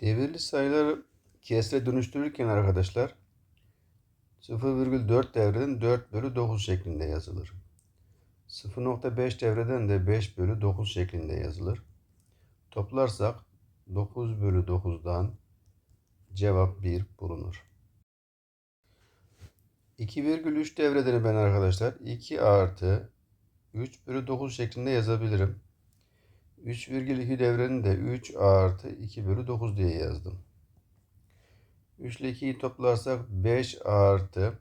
Devirli sayıları kesre dönüştürürken arkadaşlar 0,4 devreden 4 bölü 9 şeklinde yazılır. 0.5 devreden de 5 bölü 9 şeklinde yazılır. Toplarsak 9 bölü 9'dan cevap 1 bulunur. 2,3 devredeni ben arkadaşlar 2 artı 3 bölü 9 şeklinde yazabilirim. 3,2 devreni de 3 artı 2 bölü 9 diye yazdım. 3 ile 2'yi toplarsak 5 artı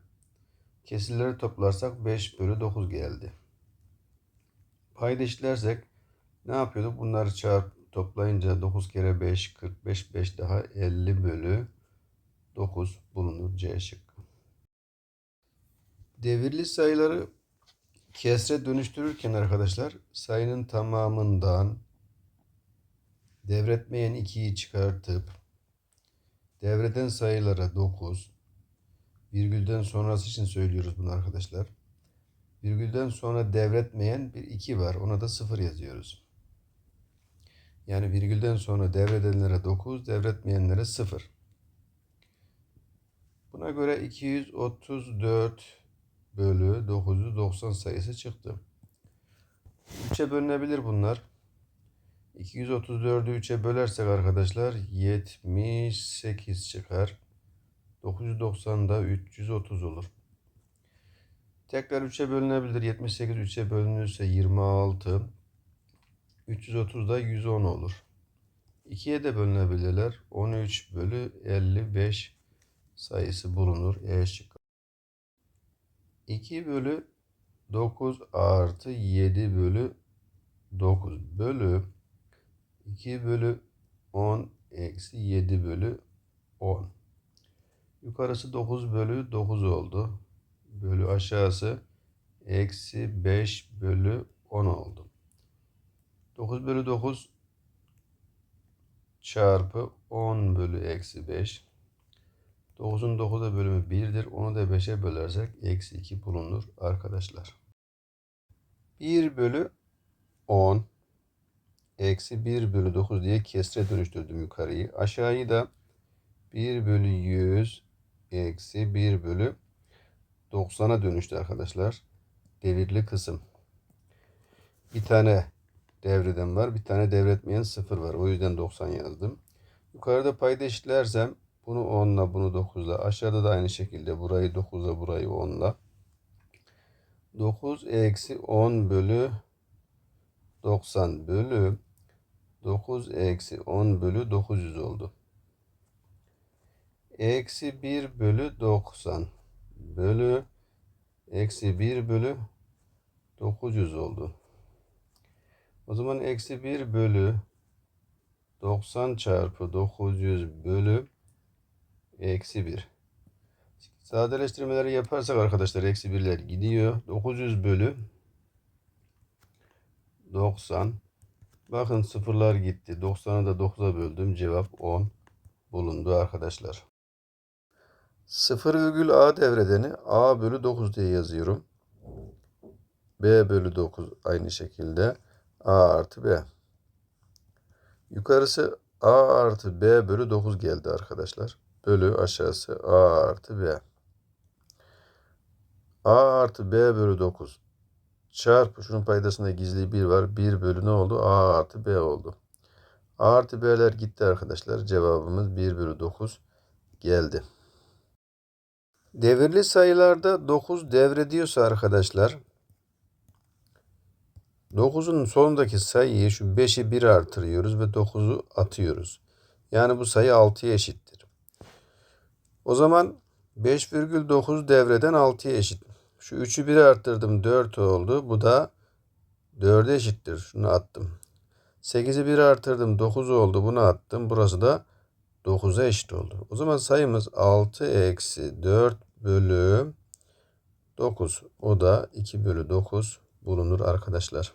kesirleri toplarsak 5 bölü 9 geldi. Payda eşitlersek ne yapıyorduk? Bunları çarp toplayınca 9 kere 5 45 5 daha 50 bölü 9 bulunur C şıkkı. Devirli sayıları kesre dönüştürürken arkadaşlar sayının tamamından devretmeyen 2'yi çıkartıp devreden sayılara 9 virgülden sonrası için söylüyoruz bunu arkadaşlar. Virgülden sonra devretmeyen bir 2 var. Ona da 0 yazıyoruz. Yani virgülden sonra devredenlere 9, devretmeyenlere 0. Buna göre 234 bölü 990 sayısı çıktı. 3'e bölünebilir bunlar. 234'ü 3'e bölersek arkadaşlar 78 çıkar. 990 da 330 olur. Tekrar 3'e bölünebilir. 78 3'e bölünürse 26. 330 da 110 olur. 2'ye de bölünebilirler. 13 bölü 55 sayısı bulunur. E şıkkı. 2 bölü 9 artı 7 bölü 9 bölü 2 bölü 10 eksi 7 bölü 10. Yukarısı 9 bölü 9 oldu. Bölü aşağısı eksi 5 bölü 10 oldu. 9 bölü 9 çarpı 10 bölü eksi 5. 9'un 9'a bölümü 1'dir. Onu da 5'e bölersek eksi 2 bulunur arkadaşlar. 1 bölü 10 eksi 1 bölü 9 diye kesre dönüştürdüm yukarıyı. Aşağıyı da 1 bölü 100 eksi 1 bölü 90'a dönüştü arkadaşlar. Devirli kısım. Bir tane devreden var. Bir tane devretmeyen 0 var. O yüzden 90 yazdım. Yukarıda payda eşitlersem bunu 10 ile bunu 9 ile aşağıda da aynı şekilde burayı 9 ile burayı 10 ile 9 eksi 10 bölü 90 bölü 9 eksi 10 bölü 900 oldu. Eksi 1 bölü 90 bölü eksi 1 bölü 900 oldu. O zaman eksi 1 bölü 90 çarpı 900 bölü eksi 1. Sadeleştirmeleri yaparsak arkadaşlar eksi 1'ler gidiyor. 900 bölü 90. Bakın sıfırlar gitti. 90'ı da 9'a böldüm. Cevap 10 bulundu arkadaşlar. 0,a devredeni a bölü 9 diye yazıyorum. b bölü 9 aynı şekilde a artı b. Yukarısı a artı b bölü 9 geldi arkadaşlar. Bölü aşağısı a artı b. a artı b bölü 9 çarpı şunun paydasında gizli 1 var. 1 bölü ne oldu? A artı B oldu. A artı B'ler gitti arkadaşlar. Cevabımız 1 bölü 9 geldi. Devirli sayılarda 9 devrediyorsa arkadaşlar 9'un sonundaki sayıyı şu 5'i 1 artırıyoruz ve 9'u atıyoruz. Yani bu sayı 6'ya eşittir. O zaman 5,9 devreden 6'ya eşit. Şu 3'ü 1 arttırdım 4 oldu. Bu da 4'e eşittir. Şunu attım. 8'i 1 artırdım 9 oldu. Bunu attım. Burası da 9'a eşit oldu. O zaman sayımız 6 eksi 4 bölü 9. O da 2 bölü 9 bulunur arkadaşlar.